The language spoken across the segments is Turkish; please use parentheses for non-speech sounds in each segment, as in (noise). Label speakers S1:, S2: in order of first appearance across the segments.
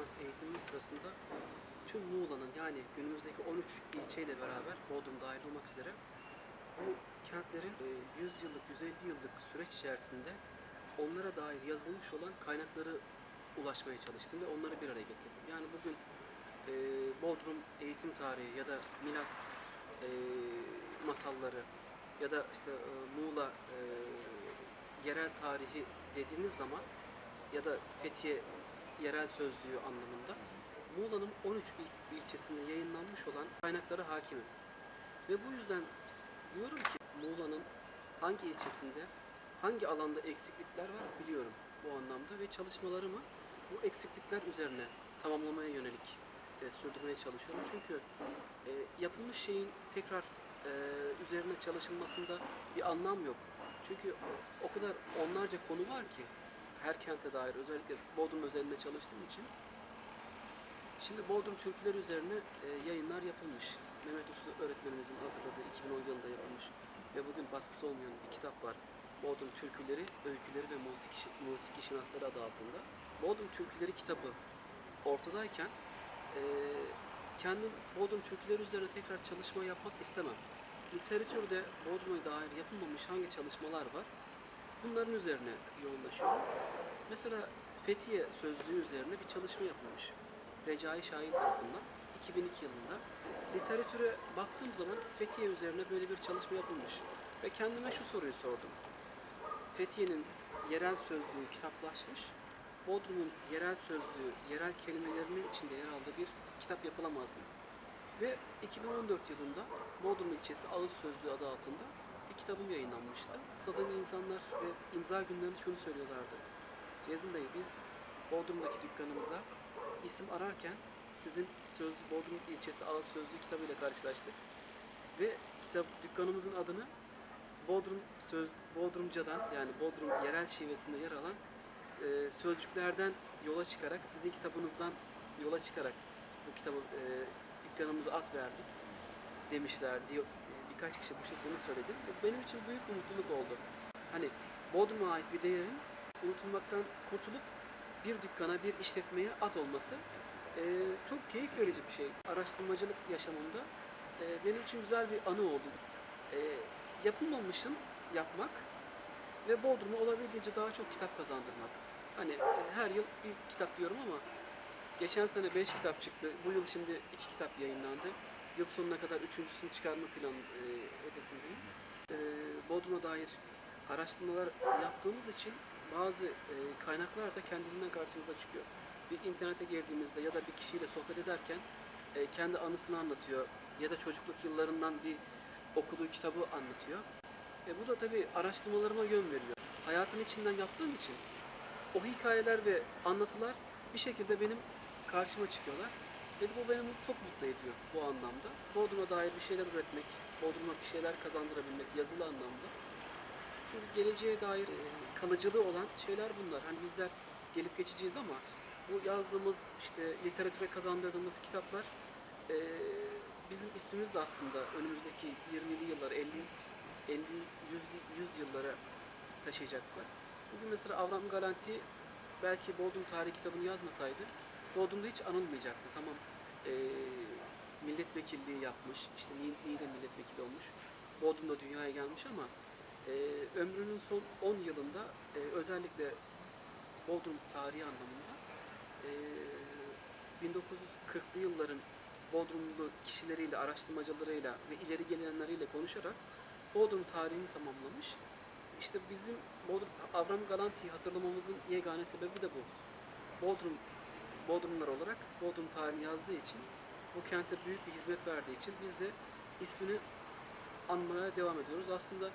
S1: lisans eğitiminin sırasında tüm Muğla'nın yani günümüzdeki 13 ilçeyle beraber Bodrum dahil olmak üzere bu kentlerin e, 100 yıllık, 150 yıllık süreç içerisinde onlara dair yazılmış olan kaynakları ulaşmaya çalıştım ve onları bir araya getirdim. Yani bugün e, Bodrum eğitim tarihi ya da Milas e, masalları ya da işte e, Muğla e, yerel tarihi dediğiniz zaman ya da Fethiye yerel sözlüğü anlamında Muğla'nın 13 il- ilçesinde yayınlanmış olan kaynaklara hakimim. Ve bu yüzden diyorum ki Muğla'nın hangi ilçesinde, hangi alanda eksiklikler var biliyorum bu anlamda ve çalışmalarımı bu eksiklikler üzerine tamamlamaya yönelik e, sürdürmeye çalışıyorum. Çünkü e, yapılmış şeyin tekrar e, üzerine çalışılmasında bir anlam yok. Çünkü o, kadar onlarca konu var ki her kente dair özellikle Bodrum özelinde çalıştığım için Şimdi Bodrum türküleri üzerine e, yayınlar yapılmış. Mehmet Uslu öğretmenimizin hazırladığı 2010 yılında yapılmış ve bugün baskısı olmayan bir kitap var. Bodrum türküleri, öyküleri ve musiki, musiki şinasları adı altında. Bodrum türküleri kitabı ortadayken e, kendim Bodrum türküleri üzerine tekrar çalışma yapmak istemem. Literatürde Bodrum'a dair yapılmamış hangi çalışmalar var? Bunların üzerine yoğunlaşıyorum. Mesela Fethiye sözlüğü üzerine bir çalışma yapılmış. Recai Şahin tarafından 2002 yılında. Literatüre baktığım zaman Fethiye üzerine böyle bir çalışma yapılmış. Ve kendime şu soruyu sordum. Fethiye'nin yerel sözlüğü kitaplaşmış. Bodrum'un yerel sözlüğü, yerel kelimelerinin içinde yer aldığı bir kitap yapılamaz mı? Ve 2014 yılında Bodrum ilçesi Ağız Sözlüğü adı altında kitabım yayınlanmıştı. Rastladığım insanlar ve imza günlerinde şunu söylüyorlardı. Cezim Bey biz Bodrum'daki dükkanımıza isim ararken sizin Sözlü Bodrum ilçesi Ağız Sözlüğü kitabıyla karşılaştık. Ve kitap dükkanımızın adını Bodrum söz Bodrumcadan yani Bodrum yerel şivesinde yer alan e, sözcüklerden yola çıkarak sizin kitabınızdan yola çıkarak bu kitabı e, dükkanımıza at verdik demişler diyor. Birkaç kişi bu şekilde söyledi. Ve benim için büyük bir mutluluk oldu. Hani Bodrum'a ait bir değerin unutulmaktan kurtulup bir dükkana, bir işletmeye ad olması e, çok keyif verici bir şey. Araştırmacılık yaşamında e, benim için güzel bir anı oldu. E, yapılmamışın yapmak ve Bodrum'a olabildiğince daha çok kitap kazandırmak. Hani e, her yıl bir kitap diyorum ama geçen sene 5 kitap çıktı. Bu yıl şimdi 2 kitap yayınlandı. Yıl sonuna kadar üçüncüsünü çıkarma planı e, hedefindeyim. E, Bodrum'a dair araştırmalar yaptığımız için bazı e, kaynaklar da kendiliğinden karşımıza çıkıyor. Bir internete girdiğimizde ya da bir kişiyle sohbet ederken e, kendi anısını anlatıyor ya da çocukluk yıllarından bir okuduğu kitabı anlatıyor. E, bu da tabii araştırmalarıma yön veriyor. Hayatın içinden yaptığım için o hikayeler ve anlatılar bir şekilde benim karşıma çıkıyorlar. Ve bu beni çok mutlu ediyor bu anlamda. Bodrum'a dair bir şeyler üretmek, Bodrum'a bir şeyler kazandırabilmek yazılı anlamda. Çünkü geleceğe dair e, kalıcılığı olan şeyler bunlar. Hani bizler gelip geçeceğiz ama bu yazdığımız işte literatüre kazandırdığımız kitaplar e, bizim ismimiz de aslında önümüzdeki 20'li yıllar, 50 50 100 100 yıllara taşıyacaklar. Bugün mesela Avram Galanti belki Bodrum tarih kitabını yazmasaydı Bodrum'da hiç anılmayacaktı. Tamam e, milletvekilliği yapmış, işte Ni- Niğde milletvekili olmuş. Bodrum'da dünyaya gelmiş ama e, ömrünün son 10 yılında e, özellikle Bodrum tarihi anlamında e, 1940'lı yılların Bodrumlu kişileriyle, araştırmacılarıyla ve ileri gelenleriyle konuşarak Bodrum tarihini tamamlamış. İşte bizim Bodrum, Avram Galanti'yi hatırlamamızın yegane sebebi de bu. Bodrum, Bodrumlar olarak Bodrum tarihini yazdığı için, bu kente büyük bir hizmet verdiği için biz de ismini anmaya devam ediyoruz. Aslında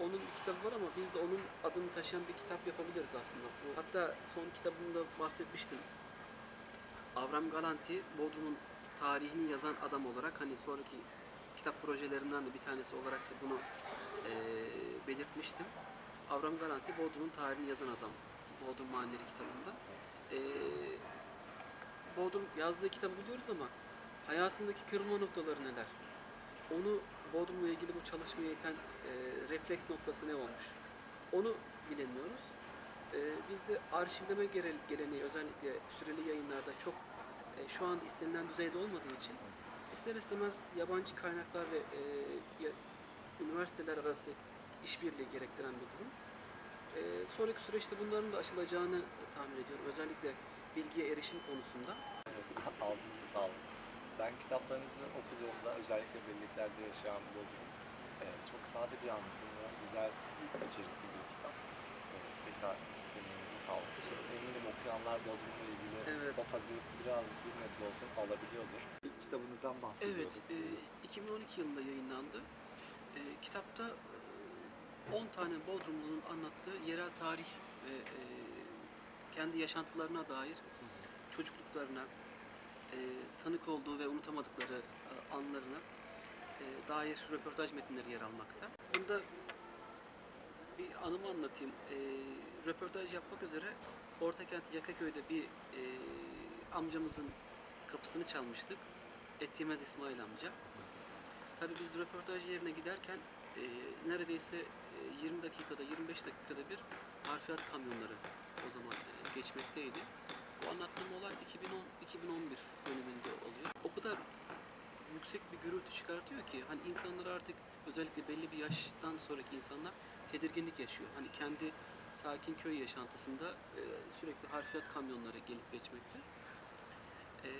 S1: onun bir kitabı var ama biz de onun adını taşıyan bir kitap yapabiliriz aslında. Hatta son kitabımda bahsetmiştim. Avram Galanti, Bodrum'un tarihini yazan adam olarak hani sonraki kitap projelerimden de bir tanesi olarak da bunu eee, belirtmiştim. Avram Galanti, Bodrum'un tarihini yazan adam. Bodrum Mahalleleri kitabında. Eee Bodrum yazdığı kitabı biliyoruz ama hayatındaki kırılma noktaları neler? Onu Bodrum'la ilgili bu çalışmaya iten e, refleks noktası ne olmuş? Onu bilemiyoruz. Ee, bizde arşivleme gere- geleneği özellikle süreli yayınlarda çok e, şu anda istenilen düzeyde olmadığı için ister istemez yabancı kaynaklar ve e, üniversiteler arası işbirliği gerektiren bir durum. Ee, sonraki süreçte bunların da aşılacağını tahmin ediyorum. Özellikle bilgiye erişim konusunda.
S2: Evet, (laughs) ağzınıza sağlık. Ben kitaplarınızı okuduğumda özellikle birliklerde yaşayan Bodrum e, çok sade bir anlatım ve güzel içerikli bir kitap. E, tekrar emeğinize sağlık. Eminim okuyanlar Bodrum'la ilgili
S1: Evet.
S2: o tadı biraz bir nebze olsun alabiliyordur. İlk kitabınızdan bahsediyorduk.
S1: Evet, e, 2012 yılında yayınlandı. E, kitapta e, 10 tane Bodrumlu'nun anlattığı yerel tarih ve e, kendi yaşantılarına dair çocukluklarına, e, tanık olduğu ve unutamadıkları e, anlarına e, dair röportaj metinleri yer almakta. Bunda bir anımı anlatayım. E, röportaj yapmak üzere Ortakent Yakaköy'de bir e, amcamızın kapısını çalmıştık. Ettiğimiz İsmail amca. Tabii biz röportaj yerine giderken e, neredeyse e, 20 dakikada 25 dakikada bir harfiyat kamyonları o zaman e, geçmekteydi. Bu anlattığım olay 2010-2011 döneminde oluyor. O kadar yüksek bir gürültü çıkartıyor ki hani insanlar artık özellikle belli bir yaştan sonraki insanlar tedirginlik yaşıyor. Hani kendi sakin köy yaşantısında e, sürekli harfiyat kamyonları gelip geçmekte. E,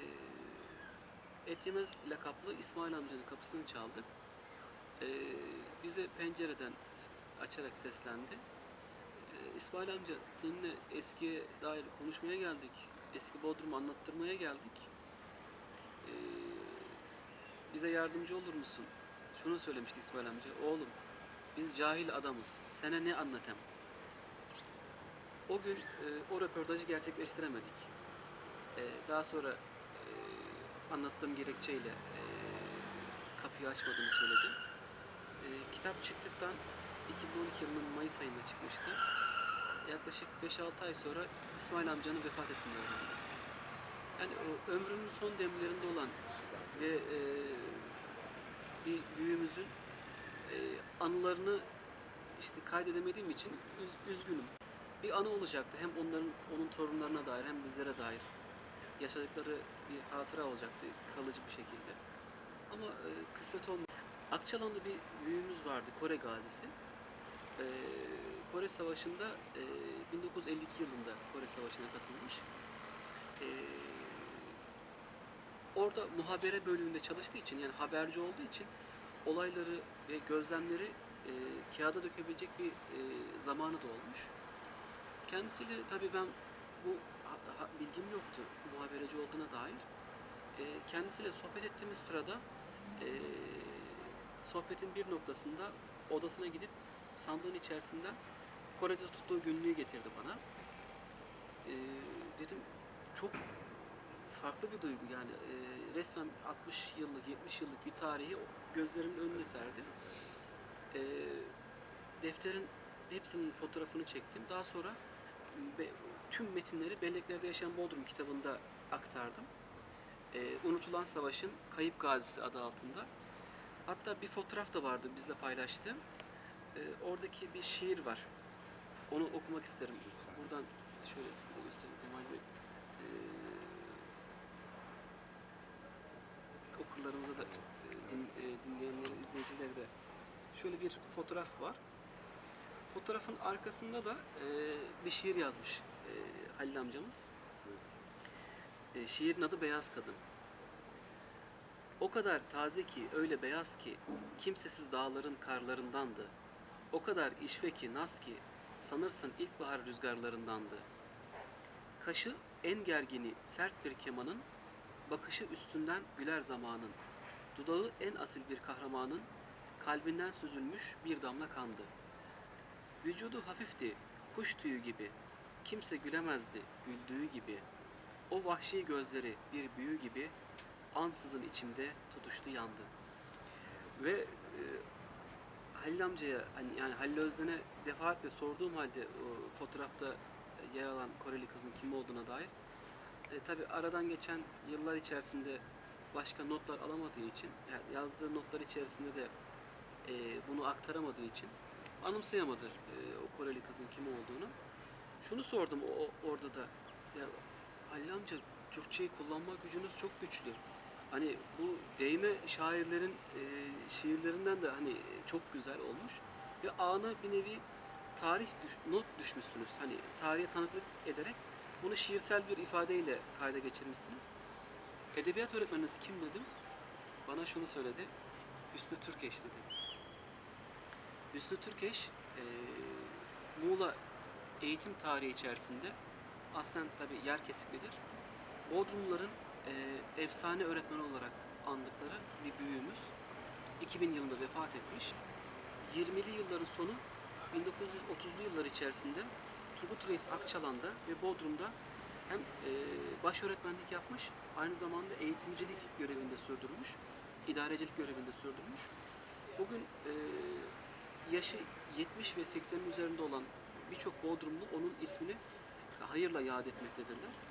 S1: Et Yemez lakaplı İsmail amcanın kapısını çaldık. E, bize pencereden açarak seslendi. İsmail amca seninle eskiye dair konuşmaya geldik. Eski Bodrum'u anlattırmaya geldik. E, bize yardımcı olur musun? Şunu söylemişti İsmail amca. Oğlum biz cahil adamız. Sana ne anlatam? O gün e, o röportajı gerçekleştiremedik. E, daha sonra e, anlattığım gerekçeyle e, kapıyı açmadığımı söyledim. E, kitap çıktıktan 2012 yılının Mayıs ayında çıkmıştı. Yaklaşık 5-6 ay sonra İsmail amcanın vefat ettiğini öğrendim. Yani o ömrünün son demlerinde olan ve e, bir büyüğümüzün e, anılarını işte kaydedemediğim için üz- üzgünüm. Bir anı olacaktı hem onların onun torunlarına dair hem bizlere dair yaşadıkları bir hatıra olacaktı kalıcı bir şekilde. Ama e, kısmet olmadı. Akçalan'da bir büyüğümüz vardı Kore gazisi. E, Kore Savaşı'nda e, 1952 yılında Kore Savaşı'na katılmış. E, orada muhabere bölümünde çalıştığı için yani haberci olduğu için olayları ve gözlemleri e, kağıda dökebilecek bir e, zamanı da olmuş. Kendisiyle tabii ben bu ha- bilgim yoktu muhabereci olduğuna dair. E, kendisiyle sohbet ettiğimiz sırada e, sohbetin bir noktasında odasına gidip sandığın içerisinden Kore'de tuttuğu günlüğü getirdi bana. E, dedim çok farklı bir duygu yani e, resmen 60 yıllık 70 yıllık bir tarihi gözlerimin önüne serdi. E, defterin hepsinin fotoğrafını çektim. Daha sonra be- tüm metinleri Belleklerde Yaşayan Bodrum kitabında aktardım. E, Unutulan Savaş'ın Kayıp Gazisi adı altında. Hatta bir fotoğraf da vardı bizle paylaştığım. E, oradaki bir şiir var. Onu okumak isterim. Buradan şöyle size göstereyim Kemal Bey. E, okurlarımıza da din, e, dinleyenlere, izleyicilere de şöyle bir fotoğraf var. Fotoğrafın arkasında da e, bir şiir yazmış e, Halil amcamız. E, şiirin adı Beyaz Kadın. O kadar taze ki, öyle beyaz ki, kimsesiz dağların karlarındandı. O kadar işve ki, naz ki, sanırsın ilkbahar rüzgarlarındandı. Kaşı en gergini sert bir kemanın, bakışı üstünden güler zamanın. Dudağı en asil bir kahramanın, kalbinden süzülmüş bir damla kandı. Vücudu hafifti, kuş tüyü gibi. Kimse gülemezdi güldüğü gibi. O vahşi gözleri bir büyü gibi ansızın içimde tutuştu yandı. Ve e, Halil amcaya hani yani Halil Özden'e defaatle sorduğum halde o fotoğrafta yer alan Koreli kızın kim olduğuna dair e, tabi aradan geçen yıllar içerisinde başka notlar alamadığı için yani yazdığı notlar içerisinde de e, bunu aktaramadığı için anımsayamadı e, o Koreli kızın kim olduğunu. Şunu sordum o, orada da. Ya Halil amca Türkçeyi kullanma gücünüz çok güçlü. Hani bu değme şairlerin e, şiirlerinden de hani çok güzel olmuş. Ve ana bir nevi tarih düş- not düşmüşsünüz. Hani tarihe tanıklık ederek bunu şiirsel bir ifadeyle kayda geçirmişsiniz. Edebiyat öğretmeniniz kim dedim. Bana şunu söyledi. Hüsnü Türkeş dedi. Hüsnü Türkeş e, Muğla eğitim tarihi içerisinde aslen tabi yer kesiklidir. Bodrumluların e, efsane öğretmen olarak andıkları bir büyüğümüz. 2000 yılında vefat etmiş. 20'li yılların sonu 1930'lu yıllar içerisinde Turgut Reis Akçalan'da ve Bodrum'da hem e, baş öğretmenlik yapmış, aynı zamanda eğitimcilik görevinde sürdürmüş, idarecilik görevinde sürdürmüş. Bugün e, yaşı 70 ve 80'in üzerinde olan birçok Bodrumlu onun ismini hayırla yad etmektedirler.